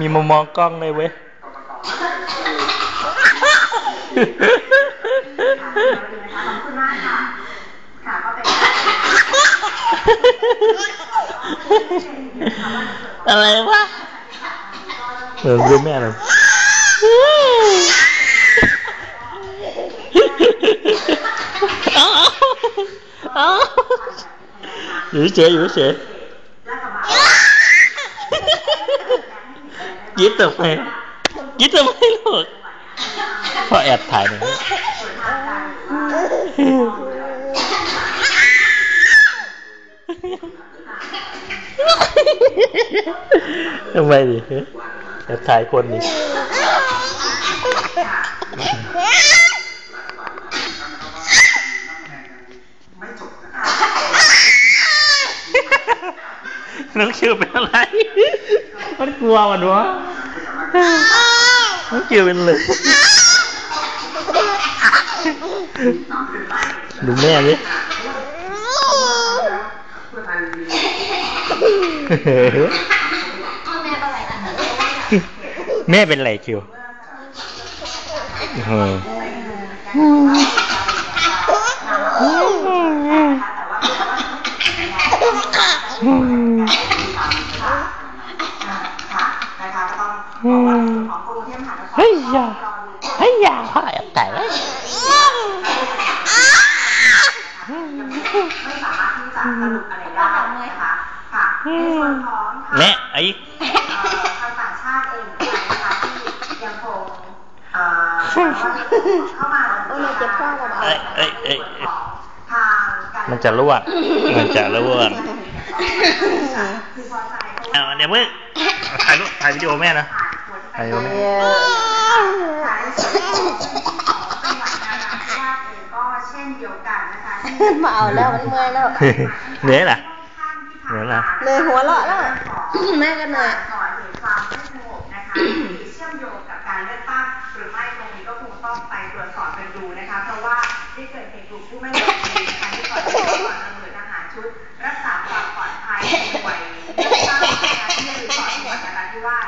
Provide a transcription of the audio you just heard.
มีมุมมองกล้องเลยเว้ยขอบคุณมากค่ะ ค่ะก็เป็น อะไรวะเออดูแม่เลยเอาเอาอยู่เฉยอยู่เฉยยิ้มทำไมยิ้มทำไมลูกพ่อแอบถ่ายหน่อย ทำไมดิแอบถ่ายคนดิน้องคิวเป็นอะไร มันกลัวมันวะน้องคิวเป็นเลยดูแม่ดิ แม่เป็นไรคิวเออเฮ้ยอย่าเฮ้ยอย่าพ่อแอบถ่ายไว้ไม่สามารถที่จะสรุปอะไรได้นะคะค่ะ ในส่วนของทางแม่ไอ้เอ่อทางต่างชาติเองนะคะที่ยังคงเอ่อเข้ามาโอ้ยเจ็บข้อกับเอ้ยเอ้ยเอ้ยทางการมันจะร่วงมันจะร่วงคือพอใจเพราะเอาว่าเดี๋ยวเพิ่งถ่ายรูปถ่ายวิดีโอแม่นะผ่านหัวที่ถ่ายวิดีโอแม่ขายส่วนของจัง หัวละเลยหัวละแล้วแม่ก็เหนื่อยก่อนเหความไม่สงบนะคะที่เชื่อมโยงกับการเลือกตั้งหรือไม่ตรงนี้ก็คงต้องไปตรวจสอบกันดูนะคะ เพราะว่าที่เกิดเหตุกลุ่มผู้ไม่หวังดีนะคะที่ก่อนที่จะมาหน่วยทหารชุด รักษาความปลอดภัยหน่วยเลือกตั้งนะคะที่รีสอร์ทจังหวัดนราธิวา